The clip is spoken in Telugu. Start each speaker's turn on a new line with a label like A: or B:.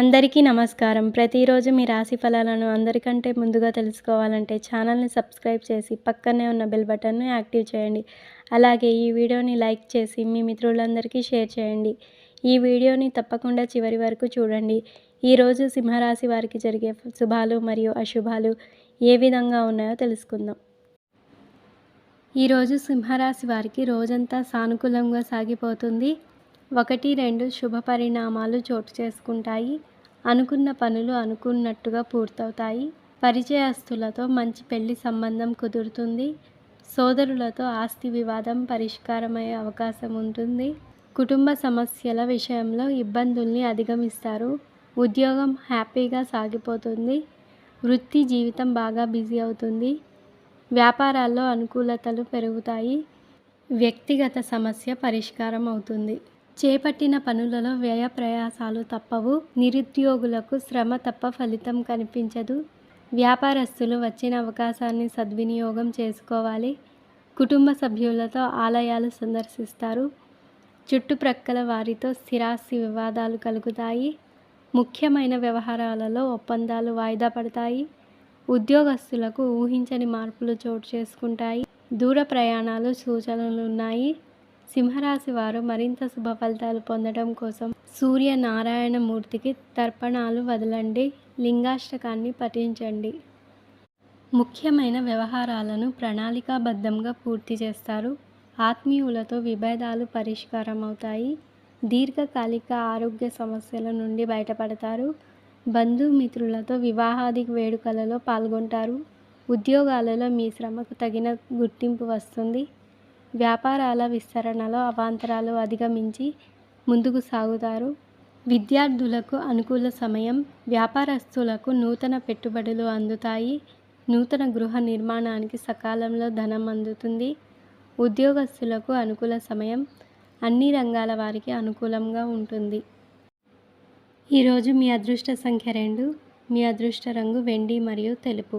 A: అందరికీ నమస్కారం. ప్రతిరోజు మీ రాశి ఫలాలను అందరికంటే ముందుగా తెలుసుకోవాలంటే ఛానల్ని సబ్స్క్రైబ్ చేసి పక్కనే ఉన్న బెల్ బటన్ను యాక్టివ్ చేయండి. అలాగే ఈ వీడియోని లైక్ చేసి మీ మిత్రులందరికీ షేర్ చేయండి. ఈ వీడియోని తప్పకుండా చివరి వరకు చూడండి. ఈరోజు సింహరాశి వారికి జరిగే శుభాలు మరియు అశుభాలు ఏ విధంగా ఉన్నాయో తెలుసుకుందాం. ఈరోజు సింహరాశి వారికి రోజంతా సానుకూలంగా సాగిపోతుంది. ఒకటి రెండు శుభ పరిణామాలు చోటు చేసుకుంటాయి. అనుకున్న పనులు అనుకున్నట్టుగా పూర్తవుతాయి. పరిచయస్తులతో మంచి పెళ్ళి సంబంధం కుదురుతుంది. సోదరులతో ఆస్తి వివాదం పరిష్కారమయ్యే అవకాశం ఉంటుంది. కుటుంబ సమస్యల విషయంలో ఇబ్బందుల్ని అధిగమిస్తారు. ఉద్యోగం హ్యాపీగా సాగిపోతుంది. వృత్తి జీవితం బాగా బిజీ అవుతుంది. వ్యాపారాల్లో అనుకూలతలు పెరుగుతాయి. వ్యక్తిగత సమస్య పరిష్కారం అవుతుంది. చేపట్టిన పనులలో వ్యయ ప్రయాసాలు తప్పవు. నిరుద్యోగులకు శ్రమ తప్ప ఫలితం కనిపించదు. వ్యాపారస్తులు వచ్చిన అవకాశాన్ని సద్వినియోగం చేసుకోవాలి. కుటుంబ సభ్యులతో ఆలయాలు సందర్శిస్తారు. చుట్టుప్రక్కల వారితో స్థిరాస్తి వివాదాలు కలుగుతాయి. ముఖ్యమైన వ్యవహారాలలో ఒప్పందాలు వాయిదా పడతాయి. ఉద్యోగస్తులకు ఊహించని మార్పులు చోటు చేసుకుంటాయి. దూర ప్రయాణాలు సూచనలు ఉన్నాయి సింహరాశి వారు మరింత శుభ ఫలితాలు పొందడం కోసం సూర్య నారాయణమూర్తికి తర్పణాలు వదలండి. లింగాష్టకాన్ని పఠించండి. ముఖ్యమైన వ్యవహారాలను ప్రణాళికాబద్ధంగా పూర్తి చేస్తారు. ఆత్మీయులతో విభేదాలు పరిష్కారం అవుతాయి దీర్ఘకాలిక ఆరోగ్య సమస్యల నుండి బయటపడతారు. బంధుమిత్రులతో వివాహాది వేడుకలలో పాల్గొంటారు. ఉద్యోగాలలో మీ శ్రమకు తగిన గుర్తింపు వస్తుంది. వ్యాపారాల విస్తరణలో అవాంతరాలు అధిగమించి ముందుకు సాగుతారు. విద్యార్థులకు అనుకూల సమయం వ్యాపారస్తులకు నూతన పెట్టుబడులు అందుతాయి. నూతన గృహ నిర్మాణానికి సకాలంలో ధనం అందుతుంది. ఉద్యోగస్తులకు అనుకూల సమయం అన్ని రంగాల వారికి అనుకూలంగా ఉంటుంది. ఈరోజు మీ అదృష్ట సంఖ్య రెండు మీ అదృష్ట రంగు వెండి మరియు తెలుపు.